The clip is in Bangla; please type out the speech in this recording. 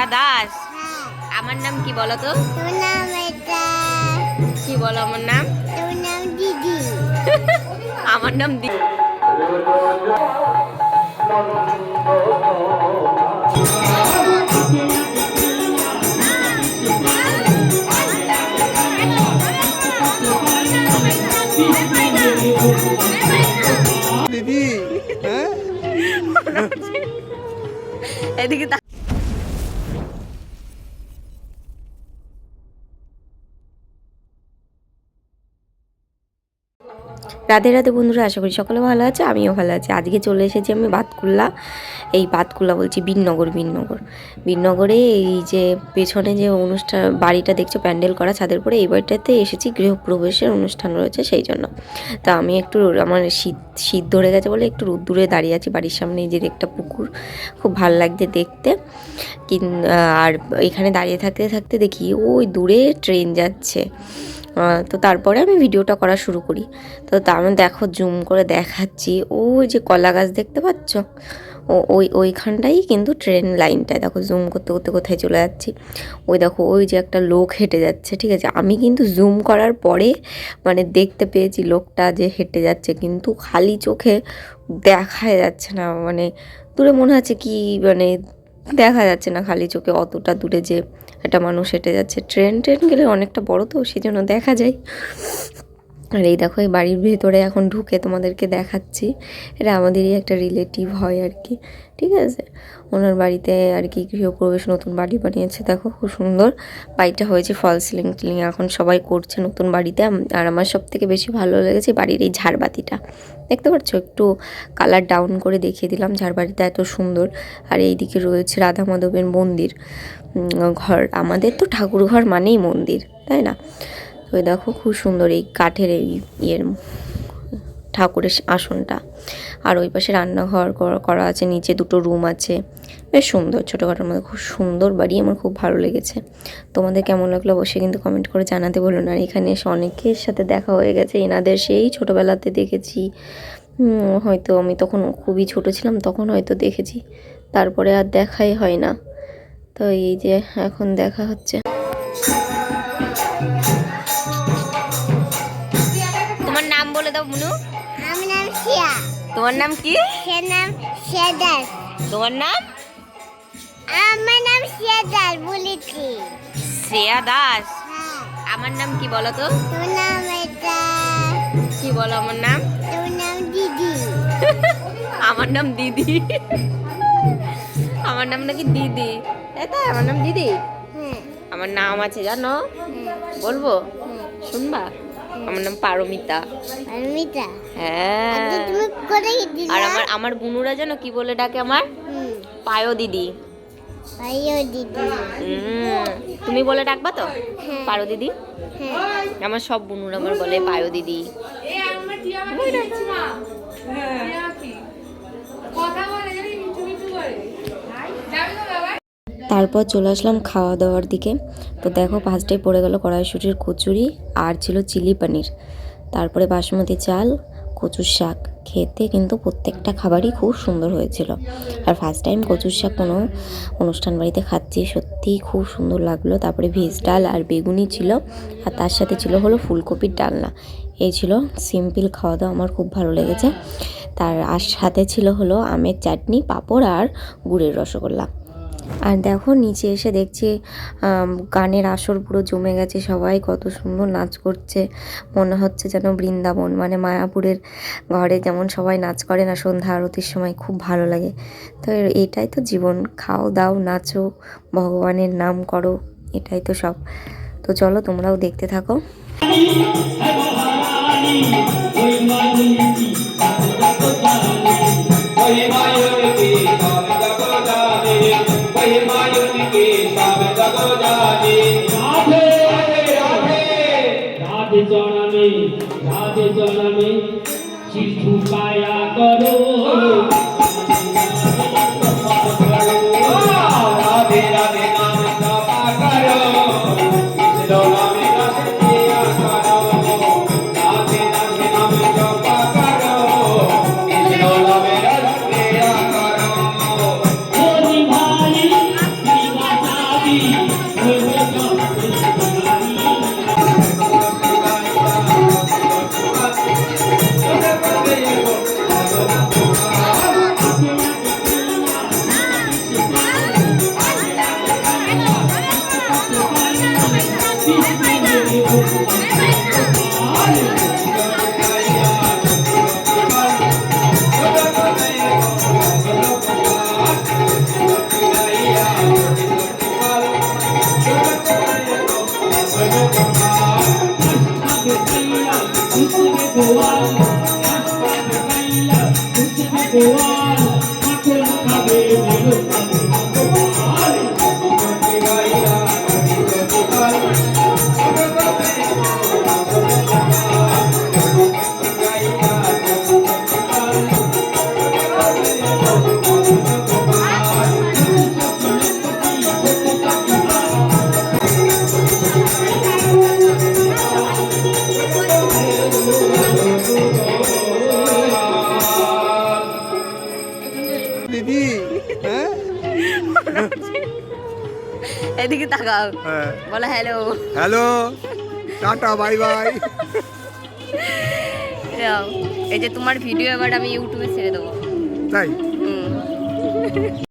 শ্রেয়া দাস। আমার নাম কি বলো তো কি বলো আমার নাম? দিদি। আমার নাম দি দিদি হ্যাঁ? এদিকে রাধে রাধে বন্ধুরা, আশা করি সকলে ভালো আছে, আমিও ভালো আছি। আজকে চলে এসেছি আমি বাতকুল্লা, এই বাতকুল্লা বলছি বীরনগর বীরনগর বীরনগরে এই যে পেছনে যে অনুষ্ঠান বাড়িটা দেখছ, প্যান্ডেল করা ছাদের পরে এই বাড়িটাতে এসেছি, গৃহপ্রবেশের অনুষ্ঠান রয়েছে সেই জন্য। তা আমি একটু আমার শীত শীত ধরে গেছে বলে একটু রোদ দূরে দাঁড়িয়ে আছি, বাড়ির সামনে যে একটা পুকুর, খুব ভালো লাগছে দেখতে। কিন আর এখানে দাঁড়িয়ে থাকতে থাকতে দেখি, ওই দূরে ট্রেন যাচ্ছে। তো তারপরে আমি ভিডিওটা করা শুরু করি। তো আমি দেখো জুম করে দেখাচ্ছি। ওই যে কলা গাছ দেখতে পাচ্ছ? ও, ওই, ওইখানটাই কিন্তু ট্রেন লাইনটায়। দেখো জুম করতে করতে কোথায় চলে যাচ্ছি। ওই দেখো, ওই যে একটা লোক হেঁটে যাচ্ছে, ঠিক আছে? আমি কিন্তু জুম করার পরে মানে দেখতে পেয়েছি লোকটা যে হেঁটে যাচ্ছে, কিন্তু খালি চোখে দেখাই যাচ্ছে না। মানে দূরে মনে হচ্ছে কি মানে দেখা যাচ্ছে না খালি চোখে অতটা দূরে যে একটা মানুষ হেঁটে যাচ্ছে। ট্রেন ট্রেন গেলে অনেকটা বড় তো সেই জন্য দেখা যায়। আর এই দেখো, এই বাড়ির ভেতরে এখন ঢুকে তোমাদেরকে দেখাচ্ছি। এটা আমাদেরই একটা রিলেটিভ হয় আর কি, ঠিক আছে? ওনার বাড়িতে আর কি গৃহপ্রবেশ, নতুন বাড়ি বানিয়েছে, দেখো খুব সুন্দর। বাড়িটা হয়েছে ফল সিলিং টিলিং, এখন সবাই করছে নতুন বাড়িতে। আর আমার সব থেকে বেশি ভালো লেগেছে বাড়ির এই ঝাড়বাতিটা। দেখতে পাচ্ছ? একটু কালার ডাউন করে দেখিয়ে দিলাম, ঝাড়বাতিটা এত সুন্দর। আর এইদিকে রয়েছে রাধা মাধবের মন্দির। ঘর, আমাদের তো ঠাকুর ঘর মানেই মন্দির, তাই না? এই দেখো খুব সুন্দর এই কাঠের এই ইয়ের ঠাকুরের আসনটা। আর ওই পাশে রান্নাঘর করা আছে, নিচে দুটো রুম আছে। বেশ সুন্দর ছোটোখাটোর মধ্যে, খুব সুন্দর বাড়ি, আমার খুব ভালো লেগেছে। তোমাদের কেমন লাগল অবশ্যই কিন্তু কমেন্ট করে জানাতে বলুন আর এখানে এসে অনেকের সাথে দেখা হয়ে গেছে, এনাদের সেই ছোটোবেলাতে দেখেছি। হয়তো আমি তখন খুবই ছোট ছিলাম, তখন হয়তো দেখেছি। তারপরে আর দেখাই হয় না। তো এই যে এখন দেখা হচ্ছে। তোমার নাম কি? সে নাম শেদার। তোমার নাম? আমার নাম শেদার বলেছি। শ্রেয়া দাস। হ্যাঁ। আমার নাম কি বলো তো? নাম এটা? কি বলো আমার নাম? নাম দিদি। আমার নাম দিদি। আমার নাম নাকি দিদি? তাই তাই আমার নাম দিদি? হ্যাঁ। আমার নাম আছে জানো? হ্যাঁ। বলব? শুনবা? আমার নাম পারমিতা। পারমিতা? হ্যাঁ। গেছিলা? আর আমার আমার বুনুরা জানো কি বলে ডাকে আমার? পায়ো দিদি। তুমি বলে ডাকবা তো? হ্যাঁ। পারো দিদি? হ্যাঁ। আমার সব বুনুরা আমার বলে পায়ো দিদি। তারপর চলে আসলাম খাওয়া দাওয়ার দিকে। তো দেখো ফার্স্টে পড়ে গেল কড়াইশুটির কচুরি, আর ছিল চিলি পনির। তারপরে বাসমতি চাল, কচুর শাক। খেতে কিন্তু প্রত্যেকটা খাবারই খুব সুন্দর হয়েছিল। আর ফার্স্ট টাইম কচুর শাক কোনো অনুষ্ঠান বাড়িতে খাচ্ছি, সত্যিই খুব সুন্দর লাগল। তারপরে ভেজ ডাল আর বেগুনি ছিল, আর তার সাথে ছিল হলো ফুলকপির ডালনা। এই ছিল সিম্পল খাওয়া দাওয়া আমার খুব ভালো লেগেছে। তার আর সাথে ছিল হলো আমের চাটনি, পাঁপড় আর গুড়ের রসগোল্লা। আর দেখো নিচে এসে দেখছি গানের আসর পুরো জমে গেছে সবাই কত সুন্দর নাচ করছে মনে হচ্ছে যেন বৃন্দাবন মানে মায়াপুরের ঘরে যেমন সবাই নাচ করে না সন্ধ্যা আরতির সময় খুব ভালো লাগে তো এটাই তো জীবন খাও দাও নাচো ভগবানের নাম করো এটাই তো সব তো চলো তোমরাও দেখতে থাকো রাধে চরণে শির পায়া করো। 我 এদিকে তাকাও। হ্যাঁ। বলো hello hello ta-ta bye bye এই যে তোমার ভিডিও এবার আমি ইউটিউবে ছেড়ে দেবো। তাই? হুম।